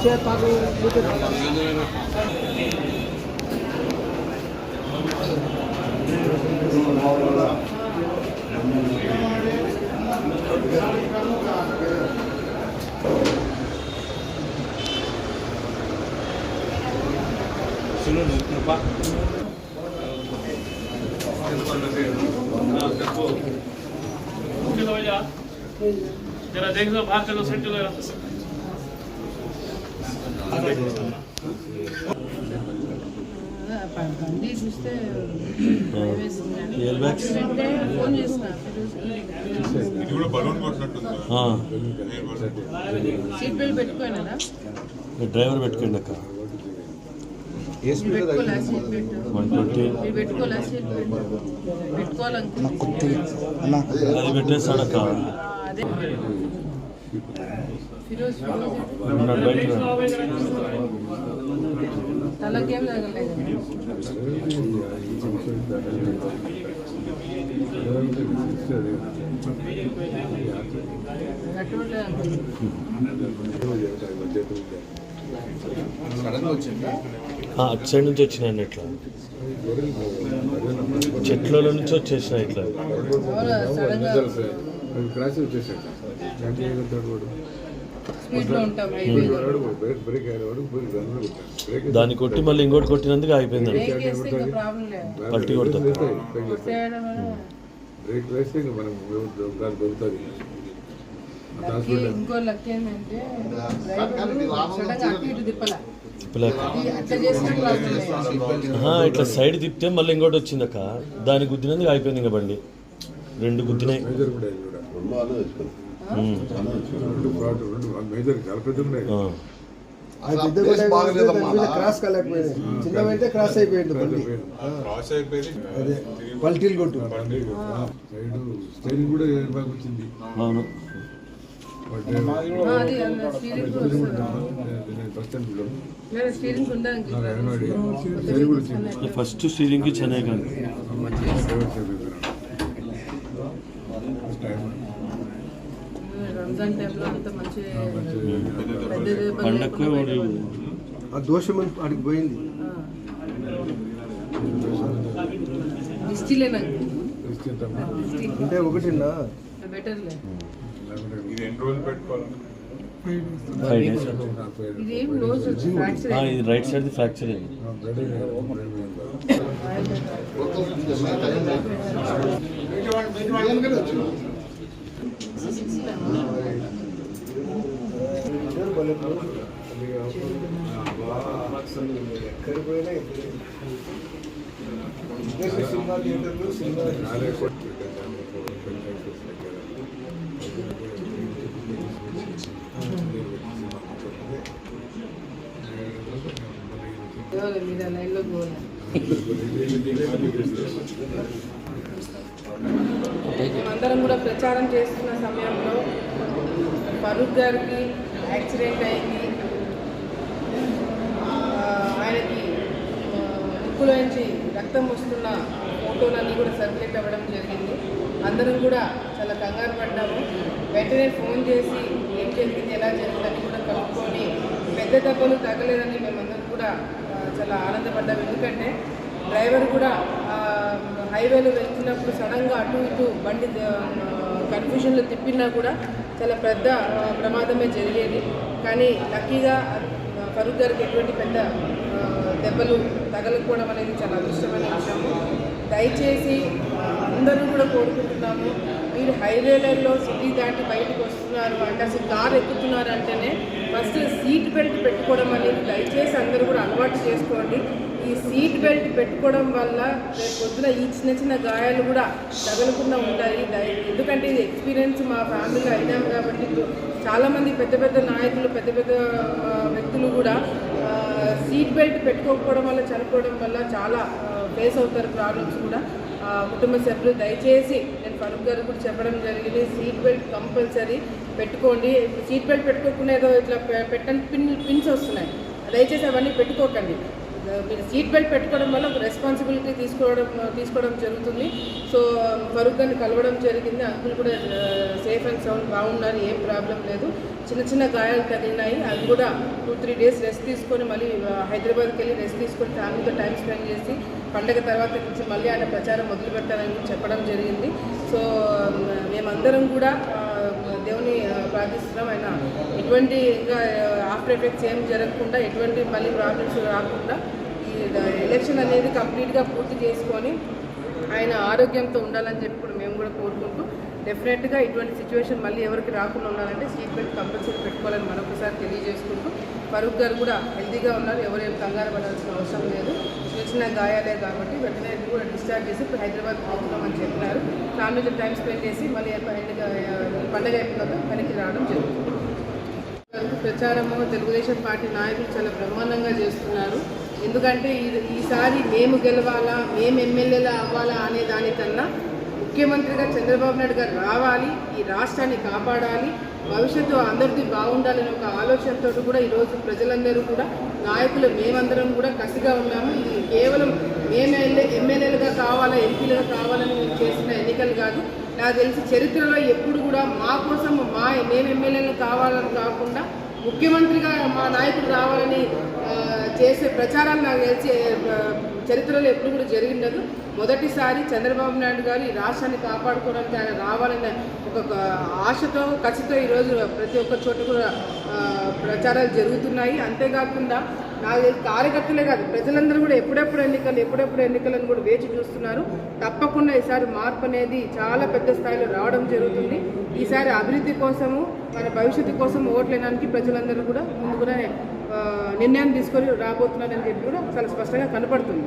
이제 바로 무대 Sino nung pa? Okay, Lola. Tera, dekho, bahan chalo, set chalo, yara. Seat belt driver పెట్టుకోండి అక్క. Seat belt పెట్టుకోవాలనుకుంటున్నా అది. పెట్టేస్తాడక్క తలకేం తగలేదు అటు నుంచి వచ్చినాయి ఇట్లా. చెట్ల నుంచి వచ్చేసినాయి ఇట్లా. క్రాస్ వచ్చేసాడు స్పీడ్లో ఉంటాం హైవే బ్రేక్ అయ్యేవాడు బ్రేక్ దాన్ని కొట్టి మళ్ళీ ఇంకోటి కొట్టినందుకు అయిపోయిందండి బ్రేక్ వేస్తే ఇంకా ప్రాబ్లం లేదు. పల్టీ కొడతాం కొట్టేయడం వల్ల బ్రేక్ వేస్తే ఇంకా మనం దాని దొరుకుతుంది. లక్కీ ఇంకో లక్ ఏంటంటే డ్రైవర్ సడన్గా అటు ఇటు తిప్పల. పిల్లక అట్లా చేసిన ప్రాబ్లం లేదు. ఆహా, ఇట్లా సైడ్ తిప్పితే మళ్ళీ ఇంకోటి వచ్చిందక్క దాన్ని గుద్దినందుకు అయిపోయింది ఇంకా బండి. రెండు గుద్దినాయి. మేజర్ ఉన్నాయి. క్రాస్ కాలేకపోయింది చిన్నవైతే క్రాస్ అయిపోయింది బండి క్రాస్ అయిపోయింది. అదే పల్టీలు కొట్టు సైడ్ స్టైరింగ్ కూడా వచ్చింది. అవును. ఫస్ట్ స్టీరింగ్ ఉండదు నాకు ఏమో ఐడియా స్టైరింగ్ కూడా వచ్చింది ఫస్ట్ స్టీరింగ్కి చెన్నై కానీ రంజాన్ టైంలో అంత మంచి పెద్ద పండక్కు ఆ దోషం అడిగి పోయింది. దిష్టిలే అంటే ఒకటిన్నా బెటర్లే ఇది ఎన్ని రోజులు పెట్టుకోవాలి? ఇది రైట్ సైడ్ ఫ్రాక్చర్ అయింది? ఎక్కడికి పోయినా ఇద్దరే. సినిమా థియేటర్లు సినిమా మీద లైన్లో పోలే అందరం కూడా ప్రచారం చేస్తున్న సమయంలో ఫరూక్ గారికి యాక్సిడెంట్ అయింది. ఆయనకి ముక్కులోంచి రక్తం వస్తున్న ఫోటోలన్నీ కూడా సర్క్యులేట్ అవ్వడం జరిగింది. అందరం కూడా చాలా కంగారు పడ్డాము. వెంటనే ఫోన్ చేసి ఏం జరిగింది ఎలా జరిగిందని కూడా కనుక్కొని పెద్ద దెబ్బలు తగ్గలేదని మేమందరం కూడా చాలా ఆనందపడ్డాము. ఎందుకంటే డ్రైవర్ కూడా ఆ, హైవేలో వెళ్తున్నప్పుడు సడన్గా అటు ఇటు బండి కన్ఫ్యూజన్లో తిప్పినా కూడా చాలా పెద్ద ప్రమాదమే జరిగేది. కానీ లక్కీగా ఆ, ఫరూక్ గారికి ఎటువంటి పెద్ద దెబ్బలు తగలకపోవడం అనేది చాలా అదృష్టమైన విషయము. దయచేసి అందరూ కూడా కోరుకుంటున్నాము మీరు హైవేలలో సిటీ దాటి బయటకు వస్తున్నారు అంటే అసలు కారు ఎక్కుతున్నారు అంటేనే ఫస్ట్ సీట్ బెల్ట్ పెట్టుకోవడం అనేది దయచేసి అందరూ కూడా అలవాటు చేసుకోండి. ఈ సీట్ బెల్ట్ పెట్టుకోవడం వల్ల రేపు పొద్దున ఈ చిన్న చిన్న గాయాలు కూడా తగలకుండా ఉంటాయి. ఎందుకంటే ఇది ఎక్స్పీరియన్స్ మా ఫ్యామిలీలో అయినాం కాబట్టి చాలామంది పెద్ద పెద్ద నాయకులు పెద్ద పెద్ద వ్యక్తులు కూడా సీట్ బెల్ట్ పెట్టుకోకపోవడం వల్ల చనిపోవడం వల్ల చాలా ఫేస్ అవుతారు ప్రాబ్లమ్స్ కూడా. కుటుంబ సభ్యులు దయచేసి నేను ఫరూక్ గారు కూడా చెప్పడం జరిగింది. సీట్ బెల్ట్ కంపల్సరీ పెట్టుకోండి. సీట్ బెల్ట్ పెట్టుకోకుండా ఏదో ఇట్లా పెట్టని పిన్ పిన్స్ వస్తున్నాయి. దయచేసి అవన్నీ పెట్టుకోకండి. మీరు సీట్ బెల్ట్ పెట్టుకోవడం వల్ల ఒక రెస్పాన్సిబిలిటీ తీసుకోవడం తీసుకోవడం జరుగుతుంది. సో ఫరూక్ గారిని కలవడం జరిగింది. అంకుల్ కూడా సేఫ్ అండ్ సౌండ్ బాగున్నారు ఏం ప్రాబ్లం లేదు. చిన్న చిన్న గాయాలు తగిలినాయి. అది కూడా టూ త్రీ డేస్ రెస్ట్ తీసుకొని మళ్ళీ హైదరాబాద్కి వెళ్ళి రెస్ట్ తీసుకొని ఫ్యామిలీతో టైం స్పెండ్ చేసి పండగ తర్వాత నుంచి మళ్ళీ ఆయన ప్రచారం మొదలు పెట్టాలని చెప్పడం జరిగింది. సో మేమందరం కూడా ప్రార్థిస్తున్నాం ఆయన ఎటువంటి ఇంకా ఆఫ్టర్ ఎఫెక్ట్స్ ఏం జరగకుండా ఎటువంటి మళ్ళీ ప్రాబ్లమ్స్ రాకుండా ఈ ఎలక్షన్ అనేది కంప్లీట్గా పూర్తి చేసుకొని ఆయన ఆరోగ్యంతో ఉండాలని చెప్పి కూడా మేము కూడా కోరుకుంటూ డెఫినెట్గా ఇటువంటి సిచ్యువేషన్ మళ్ళీ ఎవరికి రాకుండా ఉండాలంటే సీట్ బెల్ట్ కంపల్సరీ పెట్టుకోవాలని మరొకసారి తెలియజేసుకుంటూ ఫరూక్ గారు కూడా హెల్తీగా ఉన్నారు ఎవరేం కంగారు పడాల్సిన అవసరం లేదు. చిన్న గాయాలే కాబట్టి వెంటనే కూడా డిశ్చార్జ్ చేసి ఇప్పుడు హైదరాబాద్ పోతున్నామని చెప్పినారు. ఫ్యామిలీతో టైం స్పెండ్ చేసి మళ్ళీ పండగ అయిపోయినాక పనికి రావడం జరుగుతుంది. ప్రచారము తెలుగుదేశం పార్టీ నాయకులు చాలా బ్రహ్మాండంగా చేస్తున్నారు. ఎందుకంటే ఇది ఈసారి మేము గెలవాలా మేము ఎమ్మెల్యేలా అవ్వాలా అనే దానికన్నా ముఖ్యమంత్రిగా చంద్రబాబు నాయుడు గారు రావాలి ఈ రాష్ట్రాన్ని కాపాడాలి భవిష్యత్తు అందరిది బాగుండాలని ఒక ఆలోచనతో కూడా ఈరోజు ప్రజలందరూ కూడా నాయకులు మేమందరం కూడా కసిగా ఉన్నాము. ఇది కేవలం మేము ఎమ్మెల్యేలుగా కావాలా ఎంపీలుగా కావాలని మేము చేసిన ఎన్నికలు కాదు. నాకు తెలిసి చరిత్రలో ఎప్పుడు కూడా మా కోసం మా మేము ఎమ్మెల్యేలు కావాలని కాకుండా ముఖ్యమంత్రిగా మా నాయకుడు రావాలని చేసే ప్రచారాలు నాకు తెలిసి చరిత్రలో ఎప్పుడు కూడా జరిగిండదు. మొదటిసారి చంద్రబాబు నాయుడు గారు ఈ రాష్ట్రాన్ని కాపాడుకోవడానికి ఆయన రావాలనే ఒక ఆశతో కసితో ఈరోజు ప్రతి ఒక్క చోట కూడా ప్రచారాలు జరుగుతున్నాయి. అంతేకాకుండా నాకు తెలిసి కార్యకర్తలే కాదు. ప్రజలందరూ కూడా ఎప్పుడెప్పుడు ఎన్నికలు ఎప్పుడెప్పుడు ఎన్నికలను కూడా వేచి చూస్తున్నారు. తప్పకుండా ఈసారి మార్పు అనేది చాలా పెద్ద స్థాయిలో రావడం జరుగుతుంది. ఈసారి అభివృద్ధి కోసము మన భవిష్యత్తు కోసం ఓట్లేయడానికి ప్రజలందరూ కూడా ముందు కూడా నిర్ణయం తీసుకొని రాబోతున్నారని చెప్పి కూడా చాలా స్పష్టంగా కనపడుతుంది.